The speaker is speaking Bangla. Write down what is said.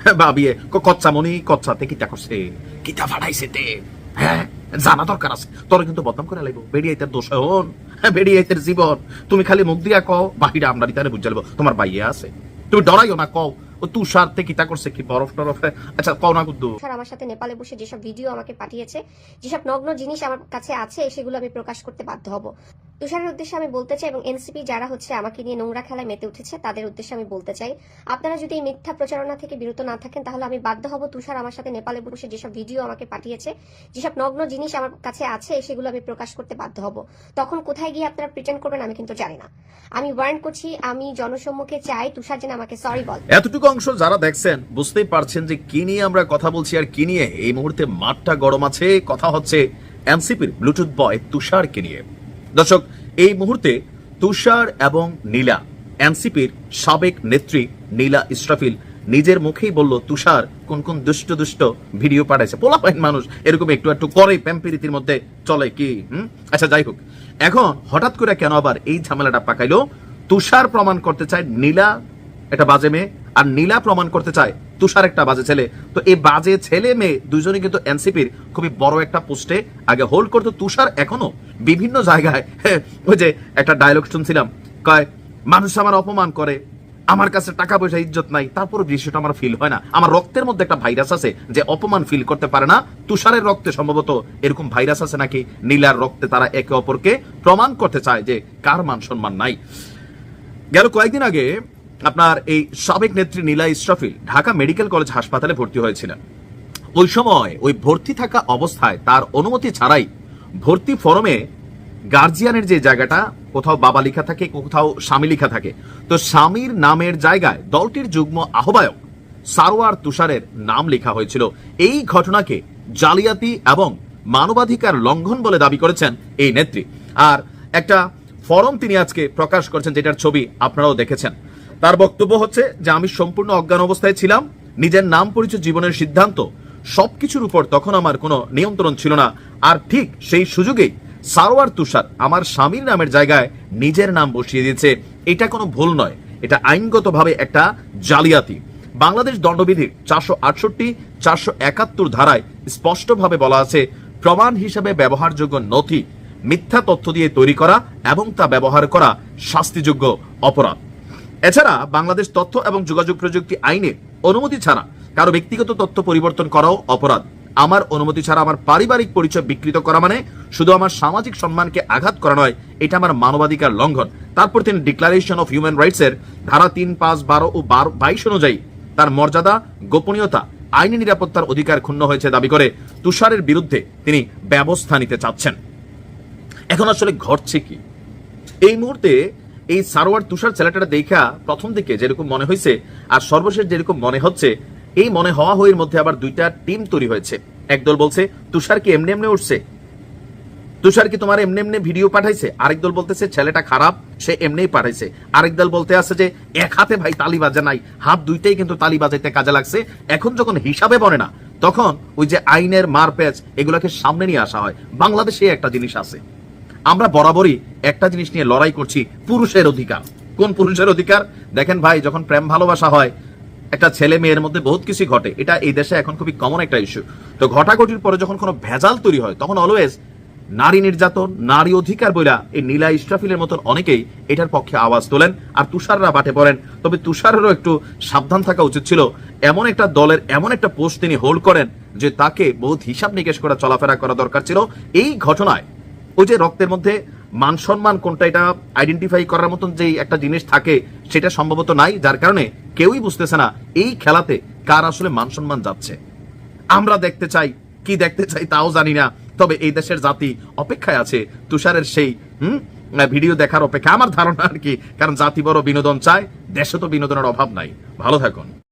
ভাবিয়ে কচ্চা মনি কচ্চাতে কিতা করছে? কিতা ফাটাইছে তে? হ্যাঁ জানা দরকার আছে। তোর কিন্তু বদনাম করে লাগবো বেরিয়ে তার দোষ হন হ্যাঁ বেরিয়ে তার জীবন। তুমি খালি মুখ দিয়া কও বাহিরে আমরা তারে বুঝে তোমার বাইয়ে আছে। তুমি ডরাইও না, কও। ও তুষার তে কিতা করছে কি? বরফ টরফ আচ্ছা কও না গুদ্দু তুষার আমার সাথে নেপালে বসে যেসব ভিডিও আমাকে পাঠিয়েছে যেসব নগ্ন জিনিস আমার কাছে আছে সেগুলো আমি প্রকাশ করতে বাধ্য হব। তুষারের উদ্দেশ্যে আমি বলতে চাই এবং এনসিপি যারা হচ্ছে আমাকে নিয়ে নোংরা খেলায় মেতে উঠেছে তাদের উদ্দেশ্যে আমি বলতে চাই আপনারা যদি এই মিথ্যা প্রচারণা থেকে বিরত না থাকেন তাহলে আমি বাধ্য হব তুষার আমার সাথে নেপালে বসে যেসব ভিডিও আমাকে পাঠিয়েছে যেসব নগ্ন জিনিস আমার কাছে আছে সেগুলো আমি প্রকাশ করতে বাধ্য হব। তখন কোথায় গিয়ে আপনারা প্রিটেন্ড করবেন আমি কিন্তু জানি না। আমি ওয়ার্ন করছি আমি জনসম্মুখে চাই তুষার যেন আমাকে সরি বল। এতটুকু অংশ যারা দেখছেন বুঝতেই পারছেন যে কি নিয়ে আমরা কথা বলছি আর কি নিয়ে। এই মুহূর্তে মাঠটা গরম আছে। কথা হচ্ছে এনসিপির ব্লুটুথ বয় তুষারকে নিয়ে। দর্শক, এই মুহূর্তে তুষার এবং নীলা এনসিপির সাবেক নেত্রী নীলা ইসরাফিল নিজের মুখেই বলল, তুষার, কোন কোন দুষ্ট দুষ্ট ভিডিও পাঠাইছে? পোলাপাইন মানুষ, এরকম একটু একটু করে প্যাম্পিরিতির মধ্যে চলে কি আচ্ছা যাই হোক। এখন হঠাৎ করে কেন আবার এই ঝামেলাটা পাকাইলো? তুষার প্রমাণ করতে চায় নীলা, একটা বাজে মেয়ে আর নীলা প্রমাণ করতে চায়, তুষার একটা বাজে ছেলে। তো এই বাজে ছেলে মেয়ে দুজনে কিন্তু এনসিপির খুবই বড় একটা পোস্টে আগে হোল্ড করতো তুষার, এখনও বিভিন্ন জায়গায় ওই যে একটা ডায়লগ শুনছিলাম, কয়, মানুষ আমার অপমান করে, আমার কাছে টাকা পয়সা ইজ্জত নাই তারপর দৃশ্যটা আমার ফিল হয় না। আমার রক্তের মধ্যে একটা ভাইরাস আছে যে অপমান ফিল করতে পারে না। তুষারের রক্তে সম্ভবত এরকম ভাইরাস আছে নাকি? নীলার রক্তে তারা একে অপরকে প্রমাণ করতে চায় যে কার মান সম্মান নাই। গেল কয়েকদিন আগে আপনার এই সাবেক নেত্রী নীলা ইসরাফিল ঢাকা মেডিকেল কলেজ হাসপাতালে ভর্তি হয়েছিলেন। ওই সময় ওই ভর্তি থাকা অবস্থায় তার অনুমতি ছাড়াই ভর্তি ফরমে গার্জিয়ানের যে জায়গাটা, কোথাও বাবা লেখা থাকে, কোথাও স্বামী লেখা থাকে, তো স্বামীর নামের জায়গায় দলটির যুগ্ম আহ্বায়ক সারোয়ার তুষারের নাম লেখা হয়েছিল। এই ঘটনাকে জালিয়াতি এবং মানবাধিকার লঙ্ঘন বলে দাবি করেছেন এই নেত্রী। আর একটা ফরম তিনি আজকে প্রকাশ করেছেন, যেটার ছবি আপনারাও দেখেছেন। তার বক্তব্য হচ্ছে যে, আমি সম্পূর্ণ অজ্ঞান অবস্থায় ছিলাম। নিজের নাম পরিচয়, জীবনের সিদ্ধান্ত, সবকিছুর উপর তখন আমার কোনো নিয়ন্ত্রণ ছিল না। আর ঠিক সেই সুযোগেই সারোয়ার তুষার আমার স্বামীর নামের জায়গায় নিজের নাম বসিয়ে দিয়েছে। এটা কোনো ভুল নয়। এটা আইনগতভাবে একটা জালিয়াতি। বাংলাদেশ দণ্ডবিধির চারশো আটষট্টি, চারশো একাত্তর ধারায় স্পষ্টভাবে বলা আছে, প্রমাণ হিসেবে ব্যবহারযোগ্য নথি মিথ্যা তথ্য দিয়ে তৈরি করা এবং তা ব্যবহার করা শাস্তিযোগ্য অপরাধ। এছাড়া বাংলাদেশ তথ্য এবং যোগাযোগ প্রযুক্তি আইনে অনুমতি ছাড়া কারও ব্যক্তিগত তথ্য পরিবর্তন করাও অপরাধ। আমার অনুমতি ছাড়া আমার পারিবারিক পরিচয় বিকৃত করা মানে শুধু আমার সামাজিক সম্মানকে আঘাত করা নয়, এটা আমার মানবাধিকার লঙ্ঘন। তারপর তিনি ডিক্লারেশন অফ হিউম্যান রাইটস এর ধারা তিন, পাঁচ, বারো ও বারো, বাইশ অনুযায়ী তার মর্যাদা, গোপনীয়তা, আইনি নিরাপত্তার অধিকার ক্ষুণ্ণ হয়েছে দাবি করে তুষারের বিরুদ্ধে তিনি ব্যবস্থা নিতে চাচ্ছেন। এখন আসলে ঘটছে কি? এই মুহূর্তে এই সারোয়ার তুষার ছেলেটা দেখা প্রথম দিকে যেরকম মনে হয়েছে আর সর্বশেষ যেরকম মনে হচ্ছে, এই মনে হওয়া হইয়ের মধ্যে আবার দুইটা টিম তৈরি হয়েছে। একদল বলছে, তুষার কি এমনি এমনি উঠছে? তুষার কি তোমার এমনি এমনি ভিডিও পাঠাইছে? আরেক দল বলতেছে, ছেলেটা খারাপ, সে এমনিই পাঠাইছে। আরেক দল বলতে আছে যে, এক হাতে ভাই তালি বাজে নাই, হাত দুইটাই কিন্তু তালি বাজাইতে কাজে লাগছে, এখন যখন হিসাবে বনে না, তখন ওই যে আইনের মার প্যাচ এগুলোকে সামনে নিয়ে আসা হয়। বাংলাদেশে একটা জিনিস আছে। আমরা বরাবরই একটা জিনিস নিয়ে লড়াই করছি, পুরুষের অধিকার। কোন পুরুষের অধিকার? দেখেন ভাই, যখন প্রেম ভালোবাসা হয়, একটা ছেলে মেয়ের মধ্যে বহুত কিছু ঘটে। এটা এই দেশে এখন খুবই কমন একটা ইস্যু তো ঘটাঘটির পরে যখন কোনো ভেজাল তৈরি হয়, তখন অলওয়েজ নারী নির্যাতন, নারী অধিকার বইলা এই নীলা ইস্ট্রাফিলের মতন অনেকেই এটার পক্ষে আওয়াজ তোলেন আর তুষাররা বাটে পড়েন। তবে তুষারেরও একটু সাবধান থাকা উচিত ছিল। এমন একটা দলের এমন একটা পোস্ট তিনি হোল্ড করেন যে তাকে বহুত হিসাব নিকেশ করা চলাফেরা করা দরকার ছিল। এই ঘটনায় ওই যে রক্তের মধ্যে মান সম্মান কোনটা এটা আইডেন্টিফাই করার মতন যে একটা জিনিস থাকে, সেটা সম্ভবত নাই, যার কারণে কেউই বুঝতেছে না এই খেলাতে কার আসলে মান সম্মান যাচ্ছে। আমরা দেখতে চাই, কি দেখতে চাই তাও জানি না, তবে এই দেশের জাতি অপেক্ষায় আছে, তুষারের সেই, হুম ভিডিও দেখার অপেক্ষা। আমার ধারণা আর কি, কারণ জাতি বড় বিনোদন চায়, দেশে তো বিনোদনের অভাব নাই। ভালো থাকুন।